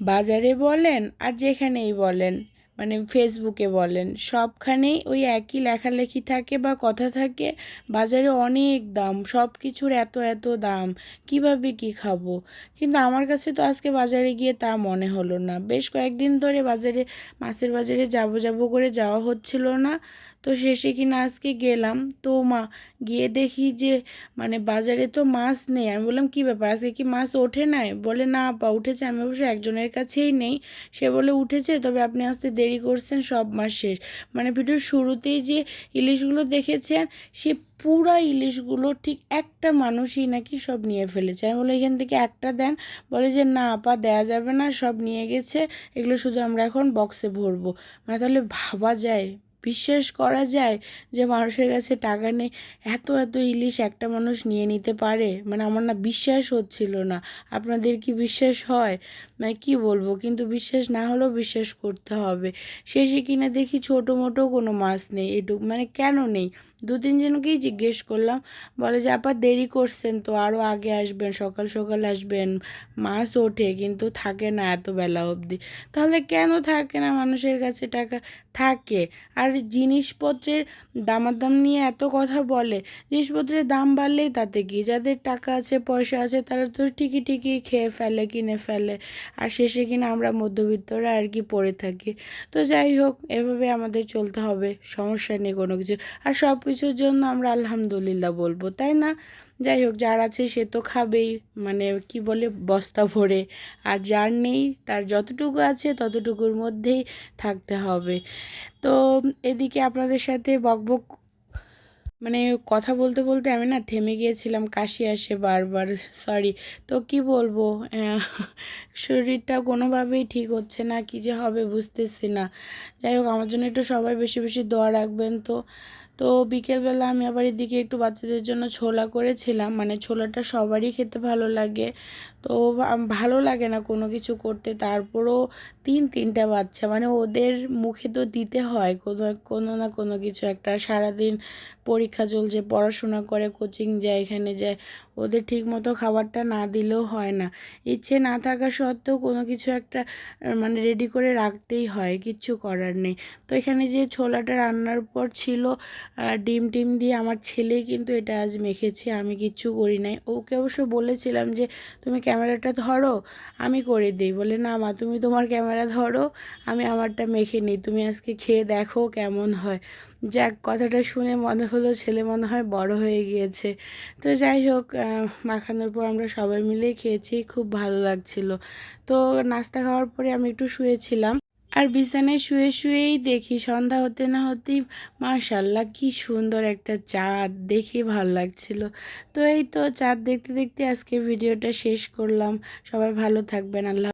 বাজারে বলেন আর যেখানেই বলেন মানে ফেসবুকে বলেন, সবখানেই ওই একই লেখালেখি থাকে বা কথা থাকে। বাজারে অনেক দাম সব কিছুর এত এত দাম, কীভাবে কি খাব? কিন্তু আমার কাছে তো আজকে বাজারে গিয়ে তা মনে হলো না। বেশ কয়েকদিন ধরে বাজারে, মাছের বাজারে যাব যাব করে যাওয়া হচ্ছিল না। তো শেষে কিনা আজকে গেলাম। তো মা, গিয়ে দেখি যে মানে বাজারে তো মাছ নেই। আমি বললাম, কী ব্যাপার? আজকে কি মাছ ওঠে নাই? বলে, না আপা, উঠেছে। আমি অবশ্য একজনের কাছেই নেই। সে বলে, উঠেছে? তবে আপনি আসতে দেরি করছেন, সব মাস শেষ। মানে ভিডিওর শুরুতেই যে ইলিশগুলো দেখেছেন, সে পুরা ইলিশগুলো ঠিক একটা মানুষই নাকি সব নিয়ে ফেলেছে। আমি বলি এখান থেকে একটা দেন। বলে যে, না আপা, দেয়া যাবে না, সব নিয়ে গেছে। এগুলো শুধু আমরা এখন বক্সে ভরবো। মানে তাহলে ভাবা যায়। বিশ্বাস করা যায় যে মানুষের কাছে টাকা নেই, এত এত ইলিশ একটা মানুষ নিয়ে নিতে পারে? মানে আমার না বিশ্বাস হচ্ছিল না। আপনাদের কি বিশ্বাস হয়? মানে কি বলব? কিন্তু বিশ্বাস না হলেও বিশ্বাস করতে হবে। শেষে কিনা দেখি ছোটো মোটো কোনো মাছ নেই এটুকু মানে কেন নেই? দু তিনজনকেই জিজ্ঞেস করলাম, বলে যে, আপা, দেরি করছেন তো আরও আগে আসবেন, সকাল সকাল আসবেন, মাছ ওঠে, কিন্তু থাকে না এত বেলা অবধি। তাহলে কেন থাকে না মানুষের কাছে টাকা? থাকে। আর জিনিসপত্রের দামাদাম নিয়ে এত কথা বলে, জিনিসপত্রের দাম বাড়লেই তাতে কি? যাদের টাকা আছে, পয়সা আছে, তারা তো ঠিকই ঠিকই খেয়ে ফেলে, কিনে ফেলে। আর শেষে কিনা আমরা মধ্যবিত্তরা আর কি পড়ে থাকি। তো যাই হোক, এভাবে আমাদের চলতে হবে, সমস্যা নেই কোনো কিছু। আর সব কিছুর জন্য আমরা আলহামদুলিল্লাহ বলব, তাই না? যাই হোক, যার আছে সে তো খাবেই। মানে কি বলে, বস্তা ভরে। আর যার নেই, তার যতটুকু আছে, ততটুকুর মধ্যেই থাকতে হবে। তো এদিকে আপনাদের সাথে বকবক মানে কথা বলতে বলতে আমি না থেমে গিয়েছিলাম। কাশি আসে বারবার সরি তো কি বলব শরীরটা কোনোভাবেই ঠিক হচ্ছে না, কি যে হবে বুঝতেছি না। যাই হোক, আমার জন্য একটু সবাই বেশি বেশি দোয়া রাখবেন তো। তো বিকেলবেলা আমি আবার এদিকে একটু বাচ্চাদের জন্য ছোলা করেছিলাম। মানে ছোলাটা সবারই খেতে ভালো লাগে। তো ভালো লাগে না কোনো কিছু করতে। তারপরও তিন, তিনটা বাচ্চা। মানে ওদের মুখে তো দিতে হয়। কোনো কোনো না কোনো কিছু একটা। সারাদিন পরীক্ষা চলছে, পড়াশোনা করে কোচিং যায়, এখানে যায়। ওদের ঠিক মতো খাবারটা না দিলেও হয় না। ইচ্ছে না থাকা সত্ত্বেও কোনো কিছু একটা মানে রেডি করে রাখতেই হয়, কিচ্ছু করার নেই। তো এখানে যে ছোলাটা রান্নার পর ছিল ডিম টিম দিয়ে আমার ছেলে কিন্তু এটা আজ মেখেছে, আমি কিচ্ছু করি নাই। ওকে অবশ্য বলেছিলাম যে, তুমি ক্যামেরাটা ধরো, আমি করে দিই। বলে, না মা, তুমি তোমার ক্যামেরা ধরো, আমি আমারটা মেখে নিই, তুমি আজকে খেয়ে দেখো কেমন হয়। যাক, কথাটা শুনে মনে হলো ছেলে মনে হয় বড় হয়ে গিয়েছে। তো যাই হোক মাখানোর পর আমরা সবাই মিলেই খেয়েছি, খুব ভালো লাগছিল। তো নাস্তা খাওয়ার পরে আমি একটু শুয়েছিলাম। আর বিছানায় শুয়ে শুয়েই দেখি সন্ধ্যা হতে না হতেই মাশাল্লাহ কি সুন্দর একটা চাঁদ দেখে ভালো লাগছিল। তো এই তো চাঁদ দেখতে দেখতে আজকে ভিডিওটা শেষ করলাম। সবাই ভালো থাকবেন, আল্লাহ